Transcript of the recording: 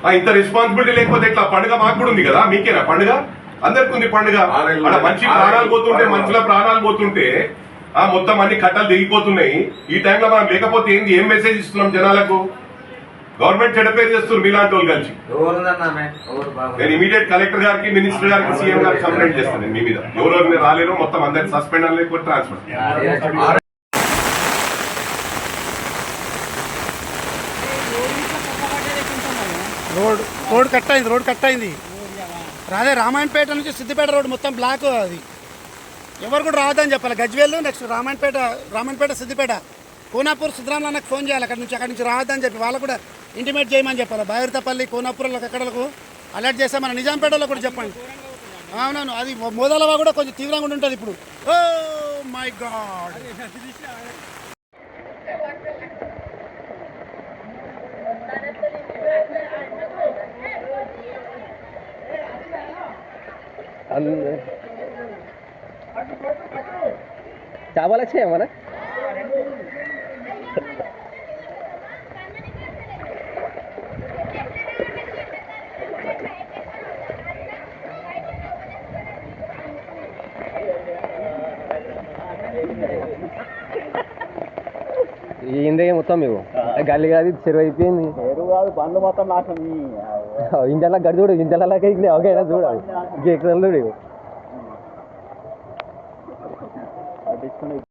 ఆ, ఇంత రెస్పాన్సిబిలిటీ లేకపోతే ఇట్లా పండుగ మాకు కూడా ఉంది కదా మీకేనా పండుగ అందరికి ఉంది పండుగ మంచి. ప్రాణాలు పోతుంటే. మనుషుల ప్రాణాలు పోతుంటే ఆ మొత్తం అన్ని కట్టలు దిగిపోతున్నాయి ఈ టైంలో మనం లేకపోతే ఏంది ఏం మెసేజ్ ఇస్తున్నాం జనాలకు గవర్నమెంట్ చెడపేరు చేస్తున్నారు మీలాంటి వాళ్ళు కలిసి? ఎవరు? నేను ఇమీడియట్ కలెక్టర్ గారికి మినిస్టర్ గారికి సీఎం గారికి కంప్లైంట్ చేస్తాను మీ మీద ఎవరెవరిని రాలేరో మొత్తం అందరికి సస్పెండ్ అని లేకపోతే ట్రాన్స్ఫర్ రోడ్ రోడ్ కట్ అయింది రోడ్ కట్ అయింది రాదే రామాయణపేట నుంచి సిద్దిపేట రోడ్ మొత్తం బ్లాక్ అది. ఎవరు కూడా రావద్దని చెప్పాలి. గజ్వేల్ నెక్స్ట్ రామాయణపేట రామాయణపేట సిద్దిపేట. కోనాపూర్ సిద్ధరామన్నకు ఫోన్ చేయాలి. అక్కడ నుంచి అక్కడి నుంచి రావద్దని చెప్పి వాళ్ళు కూడా ఇంటిమేట్ చేయమని చెప్పాలి. బైరతపల్లి కోనాపూర్లకు ఎక్కడలకు అలర్ట్ చేస్తే మన నిజాంపేటలో కూడా చెప్పండి. అవునవును అది మోదలవా కూడా కొంచెం తీవ్రంగా ఉంటుంది ఇప్పుడు. Oh my God. చావాల చేయమనా ఇందే మొత్తం మీకు గల్లి కాదు చెరువు అయిపోయింది. చెరువు కాదు బండ్లు మొత్తం నాకు ఇంజన్లా గడి చూడు ఇంజన్లా ఇంజల్లా ఓకేనా చూడాలి ఇంకెక్కడ చూడు